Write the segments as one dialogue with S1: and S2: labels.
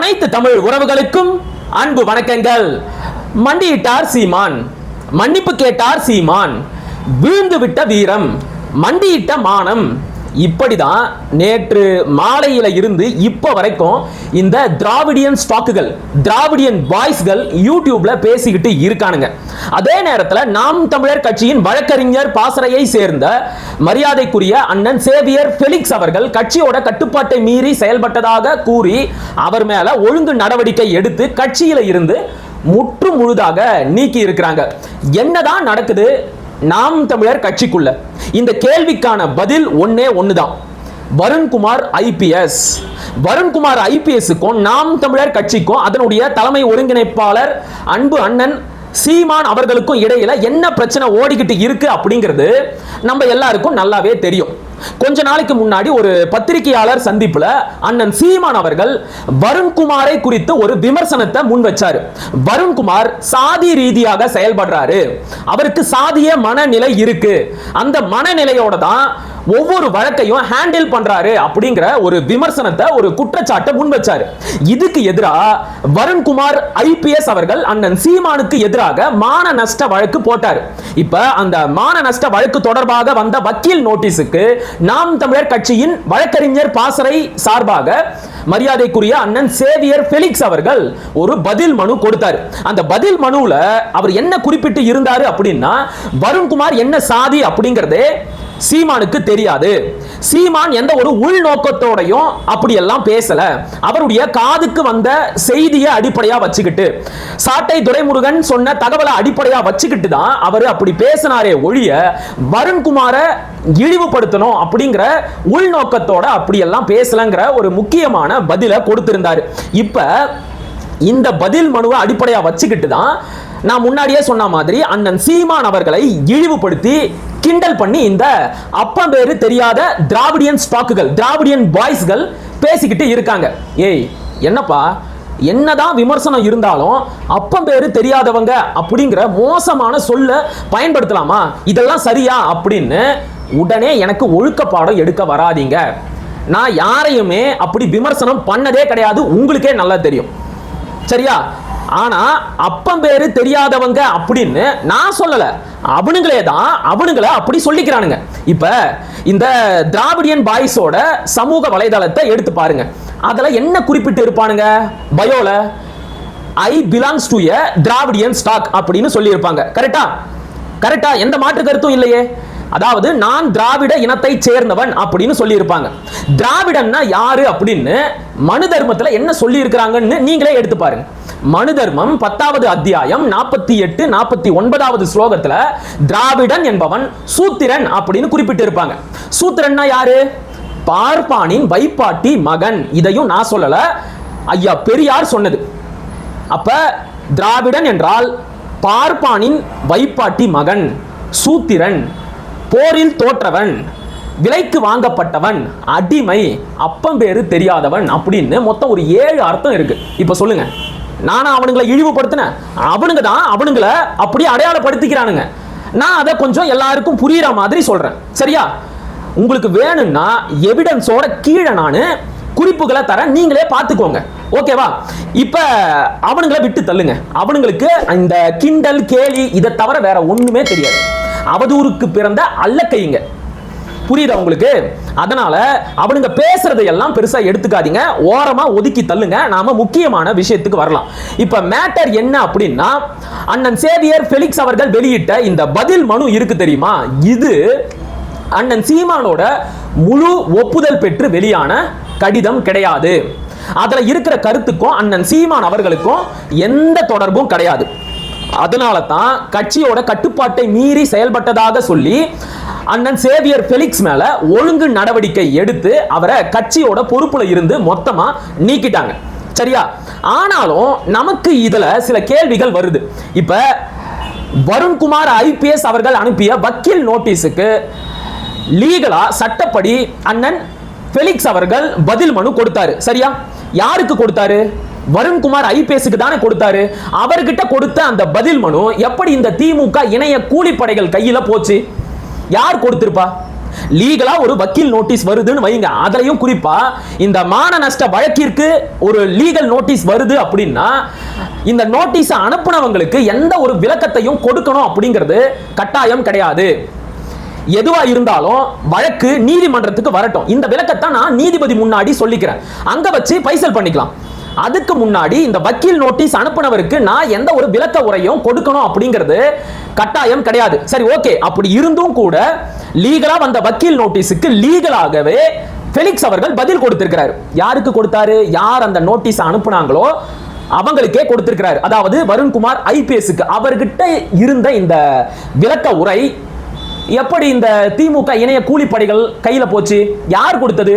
S1: அனைத்து தமிழ் உறவுகளுக்கும் அன்பு வணக்கங்கள். மண்டியிட்டார் சீமான் மன்னிப்பு கேட்டார் சீமான். வீழ்ந்து விட்ட வீரம் மண்டியிட்ட மானம் இப்படிதான் நேற்று மாலையில இருந்து இப்ப வரைக்கும் இந்த திராவிடியன் ஸ்டாக்குகள் திராவிடியன் பாய்ஸ்கள் யூடியூப்ல பேசிக்கிட்டு இருக்கானுங்க. அதே நேரத்தில் நாம் தமிழர் கட்சியின் வழக்கறிஞர் பாசறையை சேர்ந்த மரியாதைக்குரிய அண்ணன் சேவியர் ஃபெலிக்ஸ் அவர்கள் கட்சியோட கட்டுப்பாட்டை மீறி செயல்பட்டதாக கூறி அவர் மேல ஒழுங்கு நடவடிக்கை எடுத்து கட்சியில இருந்து முற்று முழுதாக நீக்கி இருக்கிறாங்க. என்னதான் நடக்குது? நாம் தமிழர் கட்சிக்குள்ள. இந்த கேள்விக்கான பதில் ஒன்னே தான் வருண்குமார் ஐபிஎஸ். வருண்குமார் ஐபிஎஸ்க்கும் நாம் தமிழர் கட்சிக்கும் அதனுடைய தலைமை ஒருங்கிணைப்பாளர் அன்பு அண்ணன் சீமான் அவர்களுக்கும் இடையில என்ன பிரச்சனை ஓடிக்கிட்டு இருக்கு அப்படிங்கிறது நம்ம எல்லாருக்கும் நல்லாவே தெரியும். கொஞ்ச நாளைக்கு முன்னாடி ஒரு பத்திரிகையாளர் சந்திப்புல அண்ணன் சீமான் அவர்கள் வருண்குமாரை குறித்து ஒரு விமர்சனத்தை முன் வச்சாரு. வருண்குமார் சாதி ரீதியாக செயல்படுறாரு. அவருக்கு சாதிய மனநிலை இருக்கு. அந்த மனநிலையோட தான் ஒவ்வொரு வழக்கையும் ஹேண்டில் பண்றாரு அப்படிங்கிற ஒரு விமர்சனத்தை ஒரு குற்றச்சாட்டை முன் வச்சாரு இதுக்கு எதிராக வருண்குமார் ஐபிஎஸ் அவர்கள் அண்ணன் சீமானுக்கு எதிராக மான நஷ்ட வழக்கு போட்டார். இப்ப அந்த மான நஷ்ட வழக்கு தொடர்பாக வந்த வக்கீல் நோட்டீஸுக்கு நாம் தமிழர் கட்சியின் வழக்கறிஞர் பாசறை சார்பாக மரியாதைக்குரிய அண்ணன் சேவியர் ஃபெலிக்ஸ் அவர்கள் ஒரு பதில் மனு கொடுத்தார். அந்த பதில் மனுவில் அவர் என்ன குறிப்பிட்டு இருந்தாரு அப்படின்னா வருண்குமார் என்ன சாதி அப்படிங்கறதே சீமானுக்கு தெரியாது. சீமான் எந்த ஒரு உள்நோக்கத்தோடையும் அப்படியெல்லாம் பேசல. அவருடைய காதுக்கு வந்த செய்தியை அடிப்படையா வச்சுக்கிட்டு சாட்டை துரைமுருகன் சொன்ன தகவலை அடிப்படையா வச்சுக்கிட்டு தான் அவர் அப்படி பேசினாரே ஒழிய வருண்குமாரை இழிவுபடுத்தணும் அப்படிங்கிற உள்நோக்கத்தோட அப்படியெல்லாம் பேசலங்கிற ஒரு முக்கியமான பதிலை கொடுத்திருந்தாரு. இப்ப இந்த பதில் மனுவை அடிப்படையா வச்சுக்கிட்டு தான் நான் முன்னாடியே சொன்ன மாதிரி அண்ணன் சீமான் அவர்களை இழிவுபடுத்தி கிண்டல் பண்ணி இந்த அப்பம் பேரு தெரியாத திராவிடியன் ஸ்டாக்குகள் திராவிடியன் பாய்ஸ்கள் பேசிக்கிட்டு இருக்காங்க. ஏய் என்னப்பா? என்னதான் விமர்சனம் இருந்தாலும் அப்பம் பேரு தெரியாதவங்க அப்படிங்கிற மோசமான சொல்ல பயன்படுத்தலாமா? இதெல்லாம் சரியா அப்படின்னு உடனே எனக்கு ஒழுக்க பாடம் எடுக்க வராதீங்க. நான் யாரையுமே அப்படி விமர்சனம் பண்ணதே கிடையாது. உங்களுக்கே நல்லா தெரியும். சரியா? ஆனா அப்பம் பேரு தெரியாதவங்க அப்படின்னு நான் சொல்லல. அவனுங்களே தான் அவனுங்கள அப்படி சொல்லிக்கிறானுங்க. இப்ப இந்த திராவிடியன் பாய்ஸோட சமூக வலைதளத்தை எடுத்து பாருங்க. அதுல என்ன குறிப்பிட்டு இருப்பானுங்க? பயோல I belongs to a Dravidian stock அப்படின்னு சொல்லியிருப்பாங்க. கரெக்டா கரெக்டா எந்த மாற்று கருத்தும் இல்லையே. அதாவது நான் திராவிட இனத்தை சேர்ந்தவன் அப்படின்னு சொல்லியிருப்பாங்க. திராவிடன்னா யாரு அப்படின்னு மனு தர்மத்தில் என்ன சொல்லி இருக்கிறாங்கன்னு நீங்களே எடுத்து பாருங்க. மனு தர்மம் பத்தாவது அத்தியாயம் நாற்பத்தி எட்டு நாற்பத்தி ஒன்பதாவது ஸ்லோகத்தில் திராவிடன் என்பவன் சூத்திரன் அப்படின்னு குறிப்பிட்டு இருப்பாங்க சூத்திரன்னா யாரு? பார்ப்பானின் வைப்பாட்டி மகன். இதையும் நான் சொல்லல. ஐயா பெரியார் சொன்னது. அப்ப திராவிடன் என்றால் பார்ப்பானின் வைப்பாட்டி மகன் சூத்திரன். போரில் தோற்றவன் விலைக்கு வாங்கப்பட்டவன் அடிமை அப்பம் பேரு தெரியாதவன் அப்படின்னு மொத்தம் ஒரு ஏழு அர்த்தம் இருக்கு. இப்ப சொல்லுங்க. நானா அவனுங்களை இழிவுபடுத்தினேன் அவனுங்க தான் அவனுங்கள அப்படியே அடையாளப்படுத்திக்கிறானுங்க. நான் அதை கொஞ்சம் எல்லாருக்கும் புரியுற மாதிரி சொல்றேன். சரியா? உங்களுக்கு வேணும்னா எவிடன்ஸோட கீழே நான் குறிப்புகளை தரேன். நீங்களே பார்த்துக்கோங்க. ஓகேவா? இப்ப அவனுங்களை விட்டு தள்ளுங்க. அவனுங்களுக்கு இந்த கிண்டல் கேலி இதை தவிர வேற ஒண்ணுமே தெரியாது. அவதூறுக்கு பிறந்த அல்லக்கைங்க. புரியுதா உங்களுக்கு? அதனால அவனுங்க பேசுறதை எல்லாம் பெருசா எடுத்துக்காதீங்க. ஓரமா ஒதுக்கி தள்ளுங்க. நாம முக்கியமான விஷயத்துக்கு வரலாம். இப்ப மேட்டர் என்ன அப்படின்னா அண்ணன் சேவியர் ஃபெலிக்ஸ் அவர்கள் வெளியிட்ட இந்த பதில் மனு இருக்கு தெரியுமா? இது அண்ணன் சீமானோட முழு ஒப்புதல் பெற்று வெளியான கடிதம் கிடையாது. அதுல இருக்கிற கருத்துக்கும் அண்ணன் சீமான் அவர்களுக்கும் எந்த தொடர்பும் கிடையாது. அதனால தான் கட்சியோட கட்டுப்பாட்டை மீறி செயல்பட்டதாக சொல்லி அண்ணன் சேவியர் ஃபெலிக்ஸ் மேல ஒழுங்கு நடவடிக்கை எடுத்து அவரை கட்சியோட பொறுப்புல இருந்து மொத்தமா நீக்கிட்டாங்க. சரியா? ஆனாலும் நமக்கு இதுல சில கேள்விகள் வருது. இப்ப வருண்குமார் ஐபிஎஸ் அவர்கள் அனுப்பிய வக்கீல் நோட்டீஸுக்கு லீகலா சட்டப்படி அண்ணன் ஃபெலிக்ஸ் அவர்கள் பதில் மனு கொடுத்தாரு. சரியா? யாருக்கு கொடுத்தாரு? வருண்குமார் ஐபிஎஸ்க்கு தானே கொடுத்தாரு? அவர்கிட்ட கொடுத்த அந்த பதில் மனு எப்படி இந்த திமுக இணைய கூலிப்படைகள் கையில போச்சு? யார் கொடுத்திருப்பா? லீகலா ஒரு வக்கீல் நோட்டீஸ் வருதுன்னு வைங்க. அதுலயும் குறிப்பா இந்த மான நஷ்ட வழக்கிற்கு ஒரு லீகல் நோட்டீஸ் வருது அப்படின்னா இந்த நோட்டீஸ் அனுப்புனவங்களுக்கு எந்த ஒரு விளக்கத்தையும் கொடுக்கணும் அப்படிங்கிறது கட்டாயம் கிடையாது. எதுவா இருந்தாலும் வழக்கு நீதிமன்றத்துக்கு வரட்டும். இந்த விளக்கத்தை நான் நீதிபதி முன்னாடி சொல்லிக்கிறேன். அங்க வச்சு பைசல் பண்ணிக்கலாம். அதுக்கு முன்னாடி இந்த வக்கீல் நோட்டீஸ் அனுப்புனவருக்கு நான் எந்த ஒரு விளக்க உரையும் கொடுக்கணும் அப்படிங்கிறது கட்டாயம் கிடையாது. சரி ஓகே. அப்படி இருந்தும் கூட லீகலா வந்த வக்கீல் நோட்டீஸுக்கு லீகலாகவே ஃபெலிக்ஸ் அவர்கள் பதில் கொடுத்திருக்கிறார். யாருக்கு கொடுத்தாரு? யார் அந்த நோட்டீஸ் அனுப்புனாங்களோ அவங்களுக்கே கொடுத்திருக்கிறார். அதாவது வருண்குமார் ஐபிஎஸ்க்கு. அவர்கிட்ட இருந்த இந்த விளக்க உரை எப்படி இந்த திமுக இணைய கூலிப்படைகள் கையில போச்சு? யார் கொடுத்தது?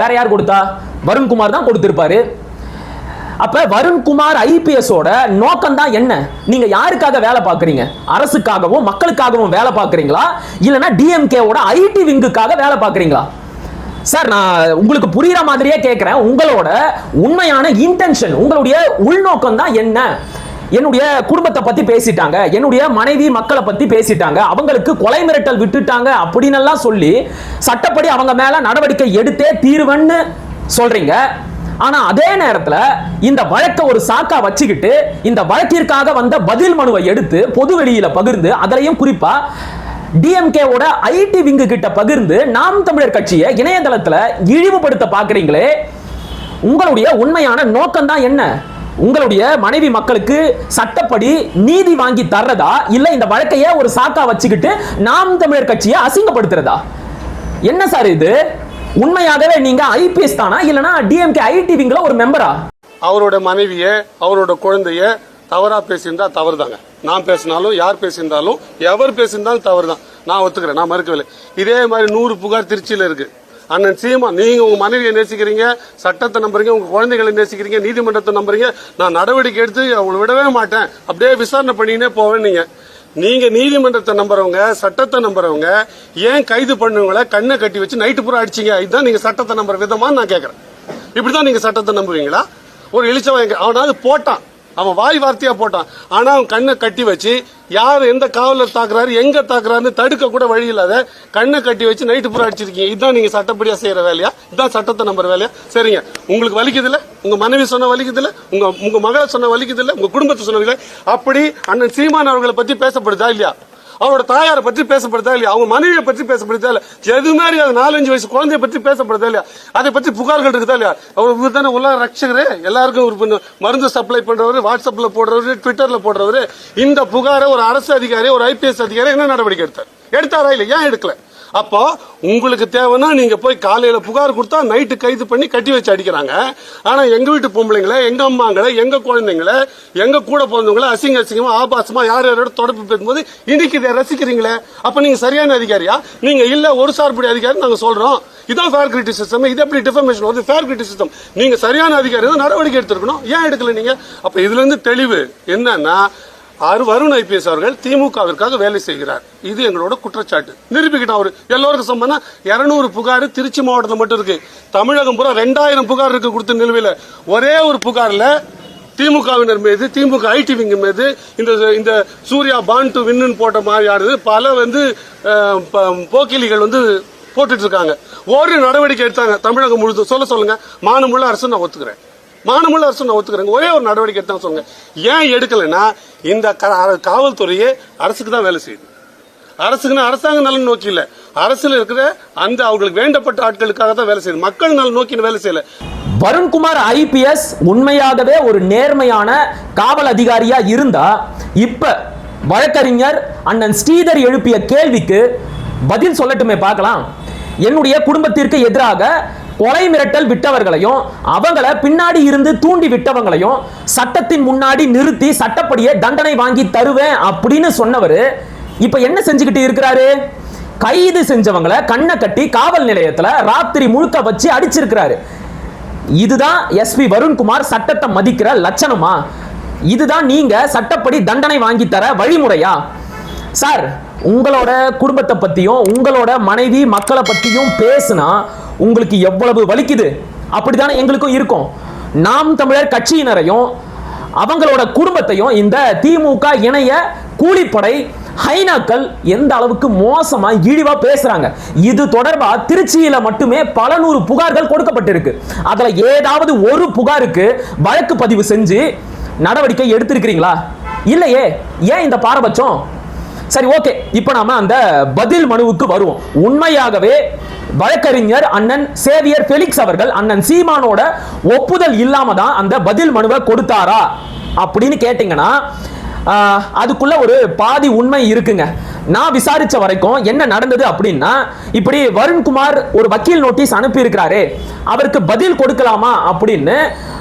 S1: வேற யார் கொடுத்தா? வருண்குமார் தான் கொடுத்திருப்பாரு. அப்ப வருண்குமார் ஐபிஎஸோட நோக்கம் தான் என்ன? நீங்க யாருக்காக வேலை பார்க்குறீங்க? அரசுக்காகவும் மக்களுக்காகவும் வேலை பார்க்குறீங்களா? இல்லைன்னா டிஎம்கேவோட ஐடி விங்குக்காக வேலை பார்க்குறீங்களா? சார் நான் உங்களுக்கு புரியுற மாதிரியே கேட்குறேன் உங்களோட உண்மையான இன்டென்ஷன் உங்களுடைய உள்நோக்கம் தான் என்ன? என்னுடைய குடும்பத்தை பத்தி பேசிட்டாங்க. என்னுடைய மனைவி மக்களை பத்தி பேசிட்டாங்க. அவங்களுக்கு கொலை மிரட்டல் விட்டுட்டாங்க அப்படின்னு எல்லாம் சொல்லி சட்டப்படி அவங்க மேல நடவடிக்கை எடுத்தே தீர்வன்னு சொல்றீங்க. ஆனா அதே நேரத்துல இந்த வழக்கை ஒரு சாக்கா வச்சுக்கிட்டு இந்த வழக்கிற்காக வந்த பதில் மனுவை எடுத்து பொது வெளியில பகிர்ந்து அதுலயும் குறிப்பா டிஎம்கேவோட ஐடி விங்கு கிட்ட பகிர்ந்து நாம் தமிழர் கட்சியை இணையதளத்துல இழிவுபடுத்த பாக்குறீங்களே உங்களுடைய உண்மையான நோக்கம் தான் என்ன? உங்களுடைய மனைவி மக்களுக்கு சட்டப்படி நீதி வாங்கி தர்றதா? இல்ல இந்த வழக்கையே ஒரு சாக்கா வச்சுக்கிட்டு நாம் தமிழர் கட்சியை அசிங்கப்படுத்துறதா? என்ன சார் இது? உண்மையாகவே நீங்க ஐபிஎஸ் தானா? இல்லனா டிஎம்கே ஐடி ஒரு மெம்பரா
S2: அவரோட மனைவிய அவரோட குழந்தைய தவறா பேசியிருந்தா தவறுதாங்க. நான் பேசினாலும் யார் பேசியிருந்தாலும் எவர் பேசியிருந்தாலும் தவறுதான். நான் ஒத்துக்கிறேன் நான் மறுக்கவில்லை. இதே மாதிரி நூறு புகார் திருச்சியில இருக்கு. அண்ணன் சீமா நீங்க உங்க மனைவியை நேசிக்கிறீங்க சட்டத்தை நம்புறீங்க உங்க குழந்தைகளை நேசிக்கிறீங்க நீதிமன்றத்தை நம்புறீங்க நான் நடவடிக்கை எடுத்து அவங்களை விடவே மாட்டேன். அப்படியே விசாரணை பண்ணினே போவேன் நீங்க. நீங்க நீதிமன்றத்தை நம்புறவங்க சட்டத்தை நம்புறவங்க ஏன் கைது பண்ணுவங்களை கண்ணை கட்டி வச்சு நைட்டு பூரா அடிச்சீங்க? இதுதான் நீங்க சட்டத்தை நம்புற விதமா நான் கேட்கறேன் இப்படிதான் நீங்க சட்டத்தை நம்புவீங்களா? ஒரு இழிச்சவன் அவனாவது போட்டான். அவன் வாய் வார்த்தையா போட்டான். ஆனா அவன் கண்ணை கட்டி வச்சு யார் எந்த காவலர் தாக்குறாரு எங்க தாக்குறாருன்னு தடுக்க கூட வழி இல்லாத கண்ணை கட்டி வச்சு நைட்டு பூரா அடிச்சிருக்கீங்க. இதுதான் நீங்க சட்டப்படியா செய்யற வேலையா? இதுதான் சட்டத்தை நம்புற வேலையா? சரிங்க. உங்களுக்கு வலிக்குது இல்ல உங்க மனைவி சொன்ன வலிக்குது இல்ல உங்க உங்க மகளை சொன்ன வலிக்குது இல்ல உங்க குடும்பத்தை சொன்ன அப்படி அண்ணன் சீமான் அவர்களை பத்தி பேசப்படுதா இல்லையா? அவரோட தாயாரை பற்றி பேசப்படுதா இல்லையா? அவங்க மனைவியை பற்றி பேசப்படுதா இல்லையா? எதுவுமே அது நாலஞ்சு வயசு குழந்தைய பற்றி பேசப்படுதா இல்லையா? அதை பற்றி புகார்கள் இருக்குதா இல்லையா? அவர் இவர் தானே உள்ள ரட்சகரே. எல்லாருக்கும் ஒரு மருந்து சப்ளை பண்றவர் வாட்ஸ்அப்ல போடுறவர் ட்விட்டர்ல போடுறவர் இந்த புகாரை ஒரு அரசு அதிகாரி ஒரு ஐபிஎஸ் அதிகாரி என்ன நடவடிக்கை எடுத்தார்? எடுத்தாரா இல்லை ஏன் எடுக்கல? அப்போ உங்களுக்கு தேவைன்னா நீங்க போய் காலையில புகார் கொடுத்தா நைட்டு கைது பண்ணி கட்டி வச்சு அடிக்கிறாங்க. ஆனா எங்க வீட்டு பொம்பளைங்களை எங்க அம்மாங்களை எங்க குழந்தைங்களை எங்க கூட பிறந்தவங்களை அசிங்க அசிங்கமா ஆபாசமா யார் யாரோட தொடர்பு பேசும்போது இன்னைக்கு இதை ரசிக்கிறீங்களே? அப்ப நீங்க சரியான அதிகாரியா? நீங்க இல்ல ஒரு சார்புடைய அதிகாரி நாங்க சொல்றோம். இதான் ஃபேர் கிரிட்டிசிசம் இது எப்படி டிஃபர்மேஷன் வருது? ஃபேர் கிரிட்டிசிசம் நீங்க சரியான அதிகாரி தான் நடவடிக்கை எடுத்திருக்கணும். ஏன் எடுக்கல நீங்க? அப்ப இதுல இருந்து தெளிவு என்னன்னா ஆறு வருண் ஐபிஎஸ் அவர்கள் திமுகவிற்காக வேலை செய்கிறார். இது எங்களோட குற்றச்சாட்டு. நிரூபிக்கிட்டோம் அவர். எல்லோருக்கும் சம்பந்தம் இரநூறு புகார் திருச்சி மாவட்டத்தில் மட்டும் இருக்கு. தமிழகம் பூரா ரெண்டாயிரம் புகார் இருக்கு கொடுத்த நிலுவையில். ஒரே ஒரு புகாரில் திமுகவினர் மீது திமுக ஐடி விங் மீது இந்த இந்த சூர்யா பான் டு வின்னு போட்ட மாதிரி ஆடுது. பல வந்து ப- போக்கிலிகள் வந்து போட்டுட்டு இருக்காங்க. ஒரு நடவடிக்கை எடுத்தாங்க. தமிழகம் முழுதும். சொல்ல சொல்லுங்க. மானமுள்ள அரசு நான் ஒத்துக்கிறேன். மானமுள்ள அரசு நான் ஒத்துக்கிறேங்க. ஒரே ஒரு நடவடிக்கை தான் சொல்லுங்க ஏன் எடுக்கலைன்னா இந்த காவல்துறையே அரசுக்கு தான் வேலை செய்யுது. அரசுக்குன்னு அரசாங்க நலன் நோக்கி இல்லை. அரசுல இருக்கிற அந்த அவங்களுக்கு வேண்டப்பட்ட ஆட்களுக்காக தான் வேலை செய்யுது. மக்கள் நலன் நோக்கி வேலை செய்யல.
S1: வருண்குமார் ஐபிஎஸ் உண்மையாகவே ஒரு நேர்மையான காவல் அதிகாரியா இருந்தா இப்ப வழக்கறிஞர் அண்ணன் ஸ்ரீதர் எழுப்பிய கேள்விக்கு பதில் சொல்லட்டுமே பார்க்கலாம். என்னுடைய குடும்பத்திற்கு எதிராக கொலை மிரட்டல் விட்டவர்களையும் அவங்கள பின்னாடி இருந்து தூண்டி விட்டவங்களையும் சட்டத்தின் முன்னாடி நிறுத்தி சட்டப்படியே தண்டனை வாங்கி தருவேன் அப்படின்னு சொன்னவர் இப்ப என்ன செஞ்சுக்கிட்டு இருக்கிறாரு? கைது செஞ்சவங்களை கண்ணை கட்டி காவல் நிலையத்துல ராத்திரி முழுக்க வச்சு அடிச்சிருக்கிறாரு. இதுதான் எஸ்பி வருண்குமார் சட்டத்தை மதிக்கிற லட்சணமா? இதுதான் நீங்க சட்டப்படி தண்டனை வாங்கி தர வழிமுறையா? சார் உங்களோட குடும்பத்தை பற்றியும் உங்களோட மனைவி மக்களை பற்றியும் பேசுனா உங்களுக்கு எவ்வளவு வலிக்குது? அப்படி தானே எங்களுக்கும் இருக்கும். நாம் தமிழர் கட்சியினரையும் அவங்களோட குடும்பத்தையும் இந்த திமுக இணைய கூலிப்படை ஹைனாக்கள் எந்த அளவுக்கு மோசமா இழிவா பேசுறாங்க. இது தொடர்பா திருச்சியில மட்டுமே பல நூறு புகார்கள் கொடுக்கப்பட்டிருக்கு. அதுல ஏதாவது ஒரு புகாருக்கு வழக்கு பதிவு செஞ்சு நடவடிக்கை எடுத்திருக்கிறீங்களா? இல்லையே. ஏன் இந்த பாரபட்சம்? சரி ஓகே இப்போ நாம அந்த பதில் மனுவுக்கு வருவோம். உண்மையாகவே வழக்கறிஞர் அண்ணன் சேவியர் ஃபெலிக்ஸ் அவர்கள் அண்ணன் சீமானோட ஒப்புதல் இல்லாம தான் அந்த பதில் மனுவை கொடுத்தாரா அப்படின்னு கேட்டிங்கன்னா அதுக்குள்ள ஒரு பாதி உண்மை இருக்குங்க. நான் விசாரிச்ச வரைக்கும் என்ன நடந்தது அப்படின்னா இப்படி வருண்குமார் ஒரு வக்கீல் நோட்டீஸ் அனுப்பியிருக்கிறாரு அவருக்கு பதில் கொடுக்கலாமா அப்படின்னு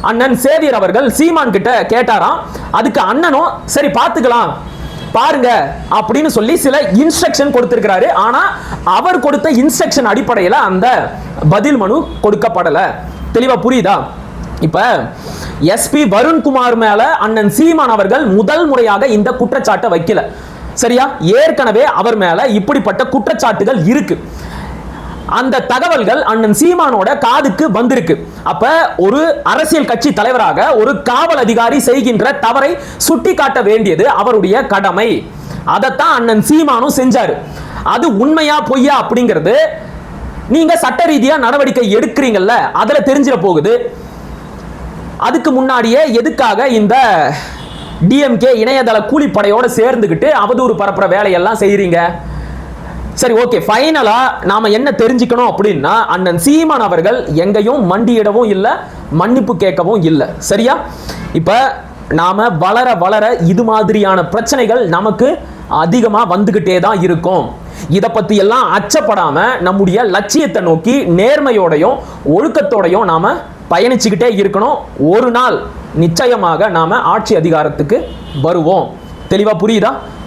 S1: அண்ணன் சேவியர் அவர்கள் சீமான் கிட்ட கேட்டாராம். அதுக்கு அண்ணனும் சரி பார்த்துக்கலாம். பாருங்க அப்படின்னு சொல்லி சில இன்ஸ்ட்ரக்ஷன் கொடுத்திருக்கிறாரு. ஆனா அவர் கொடுத்த இன்ஸ்ட்ரக்ஷன் அடிப்படையில் அந்த பதில் மனு கொடுக்கப்படல. தெளிவா புரியுதா? இப்ப எஸ்பி வருண்குமார் மேல அண்ணன் சீமான் அவர்கள் முதல் முறையாக இந்த குற்றச்சாட்டை வைக்கல. சரியா? ஏற்கனவே அவர் மேல இப்படிப்பட்ட குற்றச்சாட்டுகள் இருக்கு. அந்த தகவல்கள் அண்ணன் சீமானோட காதுக்கு வந்திருக்கு. அப்ப ஒரு அரசியல் கட்சி தலைவராக ஒரு காவல் அதிகாரி செய்கின்ற தவறை சுட்டி காட்ட வேண்டியது அவருடைய கடமை. அதைத்தான் அண்ணன் சீமானும் செஞ்சாரு. அது உண்மையா பொய்யா அப்படிங்கிறது நீங்க சட்ட ரீதியா நடவடிக்கை எடுக்கிறீங்கல்ல அதுல தெரிஞ்சிட போகுது. அதுக்கு முன்னாடியே எதுக்காக இந்த டிஎம்கே இணையதள கூலிப்படையோட சேர்ந்துக்கிட்டு அவதூறு பரப்புற வேலையெல்லாம் செய்கிறீங்க சரி ஓகே ஃபைனலா நாம என்ன தெரிஞ்சுக்கணும் அப்படின்னா அண்ணன் சீமான் அவர்கள் எங்கேயும் மண்டியிடவும் இல்லை மன்னிப்பு கேட்கவும் இல்லை. சரியா? இப்போ நாம வளர வளர இது மாதிரியான பிரச்சனைகள் நமக்கு அதிகமாக வந்துக்கிட்டே தான் இருக்கும். இதை பற்றி எல்லாம் அச்சப்படாம நம்முடைய லட்சியத்தை நோக்கி நேர்மையோடையும் ஒழுக்கத்தோடையும் நாம பயணிச்சுக்கிட்டே இருக்கணும். ஒரு நாள் நிச்சயமாக நாம ஆட்சி அதிகாரத்துக்கு வருவோம். தெளிவா புரியுதா?